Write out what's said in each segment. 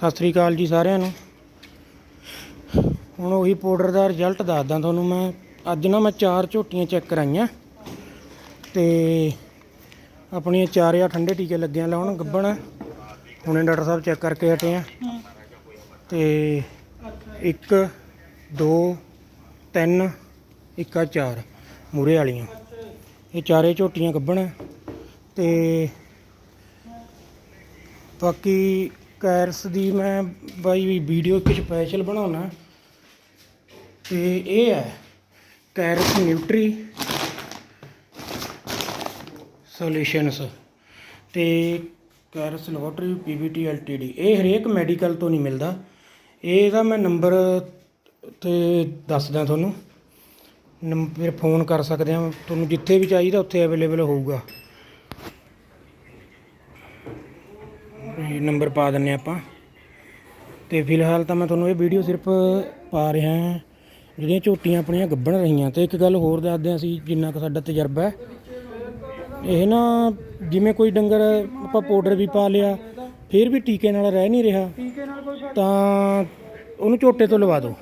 ਸਤਿ ਸ੍ਰੀ ਅਕਾਲ ਜੀ ਸਾਰਿਆਂ ਨੂੰ। ਹੁਣ ਉਹੀ ਪਾਊਡਰ ਦਾ ਰਿਜ਼ਲਟ ਦੱਸਦਾ ਤੁਹਾਨੂੰ ਮੈਂ। ਅੱਜ ਨਾ ਮੈਂ ਚਾਰ ਝੋਟੀਆਂ ਚੈੱਕ ਕਰਾਈਆਂ। ਤੇ ਆਪਣੀਆਂ ਚਾਰ ਜਾਂ ਠੰਡੇ ਟੀਕੇ ਲੱਗਿਆ ਲਾਉਣ ਗੱਬਣ। ਹੁਣੇ ਡਾਕਟਰ ਸਾਹਿਬ ਚੈੱਕ ਕਰਕੇ ਹਟੇ ਆ। ਤੇ 1 2 3 ਇੱਕ ਆ ਚਾਰ ਮੂਰੇ ਵਾਲੀਆਂ। ਇਹ ਚਾਰੇ ਝੋਟੀਆਂ ਗੱਬਣ ਤੇ ਬਾਕੀ ਕੈਰਸ ਦੀ ਮੈਂ ਬਾਈ ਵੀਡੀਓ ਇੱਕ ਸਪੈਸ਼ਲ ਬਣਾਉਣਾ ਤੇ ਇਹ ਹੈ ਕੈਰਸ ਨਿਊਟਰੀ ਸੋਲੂਸ਼ਨਸ। ਤੇ ਕੈਰਸ ਲੈਬੋਰਟਰੀ ਪੀਵੀਟੀ ਐਲਟੀਡੀ ਇਹ ਹਰੇਕ ਮੈਡੀਕਲ ਤੋਂ ਨਹੀਂ ਮਿਲਦਾ। ਇਹਦਾ ਮੈਂ ਨੰਬਰ ਤੇ ਦੱਸਦਾ ਤੁਹਾਨੂੰ। ਨੰਬਰ ਫੋਨ ਕਰ ਸਕਦੇ ਆ ਤੁਹਾਨੂੰ ਜਿੱਥੇ ਵੀ ਚਾਹੀਦਾ, ਉੱਥੇ ਅਵੇਲੇਬਲ ਹੋਊਗਾ। ਇਹ ਨੰਬਰ ਪਾ ਦਿੰਨੇ ਆਪਾਂ। ਤੇ ਫਿਲਹਾਲ ਤਾਂ ਮੈਂ ਤੁਹਾਨੂੰ ਇਹ ਵੀਡੀਓ ਸਿਰਫ ਪਾ ਰਿਹਾ ਹਾਂ। ਜਿਹੜੀਆਂ ਝੋਟੀਆਂ ਆਪਣੀਆਂ ਗੱਭਣ ਰਹੀਆਂ। ਤੇ ਇੱਕ ਗੱਲ ਹੋਰ ਦੱਸਦੇ ਹਾਂ ਅਸੀਂ, ਜਿੰਨਾ ਕੁ ਸਾਡਾ ਤਜਰਬਾ ਹੈ। ਇਹ ਨਾ ਜਿਵੇਂ ਕੋਈ ਡੰਗਰ ਆਪਾਂ ਪਾਊਡਰ ਵੀ ਪਾ ਲਿਆ, ਫਿਰ ਵੀ ਟੀਕੇ ਨਾਲ ਰਹਿ ਨਹੀਂ ਰਿਹਾ। ਤਾਂ ਉਹਨੂੰ ਝੋਟੇ ਤੋਂ ਲਵਾ ਦਿਓ।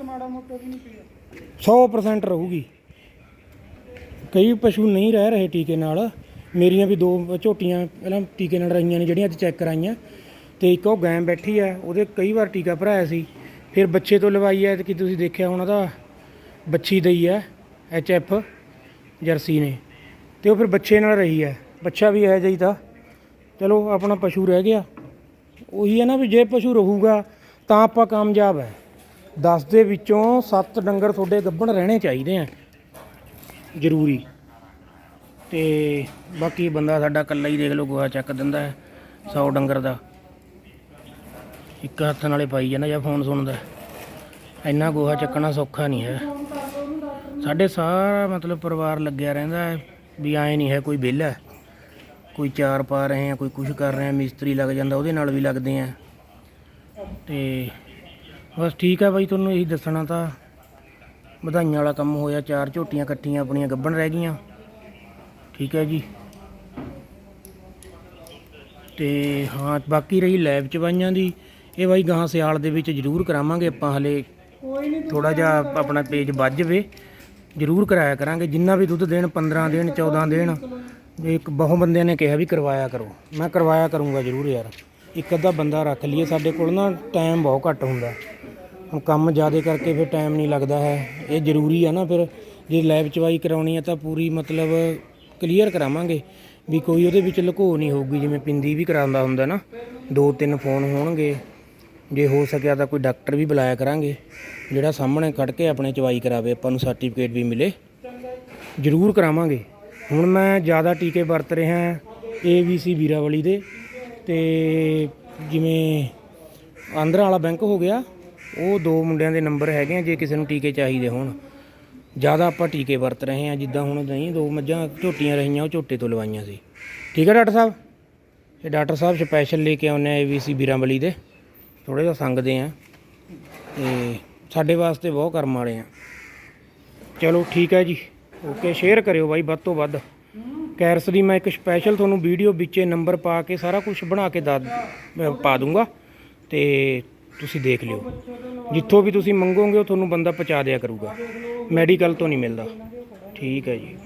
100% ਰਹੂਗੀ। ਕਈ ਪਸ਼ੂ ਨਹੀਂ ਰਹਿ ਰਹੇ ਟੀਕੇ ਨਾਲ। ਮੇਰੀਆਂ ਵੀ ਦੋ ਝੋਟੀਆਂ ਪਹਿਲਾਂ ਟੀਕੇ ਨਾਲ ਰਹੀਆਂ ਨੇ, ਜਿਹੜੀਆਂ ਅੱਜ ਚੈੱਕ ਕਰਾਈਆਂ। ਤੇ ਇੱਕ ਉਹ ਗੈਂ ਬੈਠੀ ਆ, ਉਹਦੇ ਕਈ ਵਾਰ ਟੀਕਾ ਭਰਾਇਆ ਸੀ। ਫਿਰ ਬੱਚੇ ਤੋਂ ਲਵਾਈ ਹੈ ਤੇ ਕੀ ਤੁਸੀਂ ਦੇਖਿਆ ਹੁਣ ਉਹਦਾ ਬੱਚੀ ਦਈ ਹੈ ਐਚ ਐਫ ਜਰਸੀ ਨੇ। ਤੇ ਉਹ ਫਿਰ ਬੱਚੇ ਨਾਲ ਰਹੀ ਹੈ ਬੱਚਾ ਵੀ ਹੈ ਤਾਂ। ਚਲੋ, ਆਪਣਾ ਪਸ਼ੂ ਰਹਿ ਗਿਆ। ਉਹੀ ਹੈ ਨਾ ਵੀ ਜੇ ਪਸ਼ੂ ਰਹੂਗਾ, ਤਾਂ ਆਪਾਂ ਕਾਮਯਾਬ ਹੈ 10 ਦੇ ਵਿੱਚੋਂ 7 ਡੰਗਰ ਤੁਹਾਡੇ ਗੱਭਣ ਰਹਿਣੇ ਚਾਹੀਦੇ ਆ। ਜ਼ਰੂਰੀ। ਤੇ ਬਾਕੀ ਬੰਦਾ ਸਾਡਾ ਇਕੱਲਾ ਹੀ ਦੇਖ ਲਓ, ਗੋਹਾ ਚੱਕ ਦਿੰਦਾ ਹੈ 100 ਡੰਗਰ ਦਾ। ਇੱਕ ਹੱਥ ਨਾਲੇ ਪਾਈ ਜਾਂਦਾ ਜਾਂ ਫੋਨ ਸੁਣਦਾ। ਇੰਨਾ ਗੋਹਾ ਚੱਕਣਾ ਸੌਖਾ ਨਹੀਂ ਹੈ। ਸਾਡੇ ਸਾਰਾ ਮਤਲਬ ਪਰਿਵਾਰ ਲੱਗਿਆ ਰਹਿੰਦਾ ਹੈ ਵੀ ਐ ਨਹੀਂ ਹੈ ਕੋਈ ਵਿਹਲਾ। ਕੋਈ ਚਾਰ ਪਾ ਰਹੇ ਆ, ਕੋਈ ਕੁਝ ਕਰ ਰਹੇ ਆ, ਮਿਸਤਰੀ ਲੱਗ ਜਾਂਦਾ, ਉਹਦੇ ਨਾਲ ਵੀ ਲੱਗਦੇ ਆ। ਤੇ ਬਸ ਠੀਕ ਹੈ ਬਾਈ, ਤੁਹਾਨੂੰ ਇਹੀ ਦੱਸਣਾ ਤਾਂ। ਵਧਾਈਆਂ ਵਾਲਾ ਕੰਮ ਹੋਇਆ, ਚਾਰ ਝੋਟੀਆਂ ਇਕੱਠੀਆਂ ਆਪਣੀਆਂ ਗੱਭਣ ਰਹਿ ਗਈਆਂ। ਠੀਕ ਹੈ ਜੀ। ਤੇ ਹਾਂ, ਬਾਕੀ ਰਹੀ ਲੈਬ ਚਵਾਈਆਂ ਦੀ। ਇਹ ਬਾਈ ਗਾਂ ਸਿਆਲ ਦੇ ਵਿੱਚ ਜ਼ਰੂਰ ਕਰਾਵਾਂਗੇ, ਆਪਾਂ ਹਲੇ ਥੋੜਾ ਜਿਹਾ ਆਪਣਾ ਪੇਜ ਵੱਜ ਜਵੇ। ਜ਼ਰੂਰ ਕਰਾਇਆ ਕਰਾਂਗੇ, ਜਿੰਨਾ ਵੀ ਦੁੱਧ ਦੇਣ 15 ਦੇਣ 14 ਦੇਣ ਇੱਕ ਬਹੁ ਬੰਦਿਆਂ ਨੇ ਕਿਹਾ ਵੀ ਕਰਵਾਇਆ ਕਰੋ। ਮੈਂ ਕਰਵਾਇਆ ਕਰੂੰਗਾ ਜ਼ਰੂਰ ਯਾਰ। ਇੱਕ ਅੱਧਾ ਬੰਦਾ ਰੱਖ ਲਈਏ, ਸਾਡੇ ਕੋਲ ਨਾ ਟਾਈਮ ਬਹੁਤ ਘੱਟ ਹੁੰਦਾ। ਹੁਣ ਕੰਮ ਜ਼ਿਆਦਾ ਕਰਕੇ ਫਿਰ ਟਾਈਮ ਨਹੀਂ ਲੱਗਦਾ ਹੈ। ਇਹ ਜ਼ਰੂਰੀ ਆ ਨਾ ਫਿਰ, ਜੇ ਲੈਬ ਚਵਾਈ ਕਰਾਉਣੀ ਹੈ ਤਾਂ ਪੂਰੀ ਮਤਲਬ ਕਲੀਅਰ ਕਰਾਵਾਂਗੇ ਵੀ ਕੋਈ ਉਹਦੇ ਵਿੱਚ ਲੁਕੋ ਨਹੀਂ ਹੋਊਗੀ, ਜਿਵੇਂ ਪਿੰਦੀ ਵੀ ਕਰਾਉਂਦਾ ਹੁੰਦਾ ਨਾ। ਦੋ ਤਿੰਨ ਫੋਨ ਹੋਣਗੇ। ਜੇ ਹੋ ਸਕਿਆ ਤਾਂ ਕੋਈ ਡਾਕਟਰ ਵੀ ਬੁਲਾਇਆ ਕਰਾਂਗੇ, ਜਿਹੜਾ ਸਾਹਮਣੇ ਖੜ ਕੇ ਆਪਣੇ ਚਵਾਈ ਕਰਾਵੇ, ਆਪਾਂ ਨੂੰ ਸਰਟੀਫਿਕੇਟ ਵੀ ਮਿਲੇ। ਜ਼ਰੂਰ ਕਰਾਵਾਂਗੇ। ਹੁਣ ਮੈਂ ਜ਼ਿਆਦਾ ਟੀਕੇ ਵਰਤ ਰਿਹਾ ਏਵੀਸੀ ਵੀਰਾਵਲੀ ਦੇ ਤੇ ਜਿਵੇਂ ਆਂਧਰਾ ਵਾਲਾ ਬੈਂਕ ਹੋ ਗਿਆ, ਉਹ ਦੋ ਮੁੰਡਿਆਂ ਦੇ ਨੰਬਰ ਹੈਗੇ ਆ, ਜੇ ਕਿਸੇ ਨੂੰ ਟੀਕੇ ਚਾਹੀਦੇ ਹੋਣ। ਜ਼ਿਆਦਾ ਆਪਾਂ ਟੀਕੇ ਵਰਤ ਰਹੇ ਹਾਂ, ਜਿੱਦਾਂ ਹੁਣ ਨਹੀਂ, ਦੋ ਮੱਝਾਂ ਝੋਟੀਆਂ ਰਹੀਆਂ, ਉਹ ਝੋਟੇ ਤੋਂ ਲਵਾਈਆਂ ਸੀ। ਠੀਕ ਹੈ ਡਾਕਟਰ ਸਾਹਿਬ? ਇਹ ਡਾਕਟਰ ਸਾਹਿਬ ਸਪੈਸ਼ਲ ਲੈ ਕੇ ਆਉਂਦੇ ਆ ਏਵੀਸੀ ਵੀਰਾਵਲੀ ਦੇ। ਥੋੜੇ ਜਿਹਾ ਸੰਗਦੇ ਆ ਤੇ ਸਾਡੇ ਵਾਸਤੇ ਬਹੁਤ ਕਰਮ ਵਾਲੇ ਆ। ਚਲੋ ਠੀਕ ਹੈ ਜੀ। ਓਕੇ ਸ਼ੇਅਰ ਕਰਿਓ ਬਾਈ ਵੱਧ ਤੋਂ ਵੱਧ। ਕੈਰਸ ਦੀ ਮੈਂ ਇੱਕ ਸਪੈਸ਼ਲ ਤੁਹਾਨੂੰ ਵੀਡੀਓ ਵਿੱਚੇ ਨੰਬਰ ਪਾ ਕੇ ਸਾਰਾ ਕੁਝ ਬਣਾ ਕੇ ਦੱਸ ਪਾ ਦੂੰਗਾ ਤੇ ਤੁਸੀਂ ਦੇਖ ਲਿਓ। ਜਿੱਥੋਂ ਵੀ ਤੁਸੀਂ ਮੰਗੋਗੇ ਉਹ ਤੁਹਾਨੂੰ ਬੰਦਾ ਪਹੁੰਚਾ ਦਿਆ ਕਰੂਗਾ। ਮੈਡੀਕਲ ਤੋਂ ਨਹੀਂ ਮਿਲਦਾ। ਠੀਕ ਹੈ ਜੀ।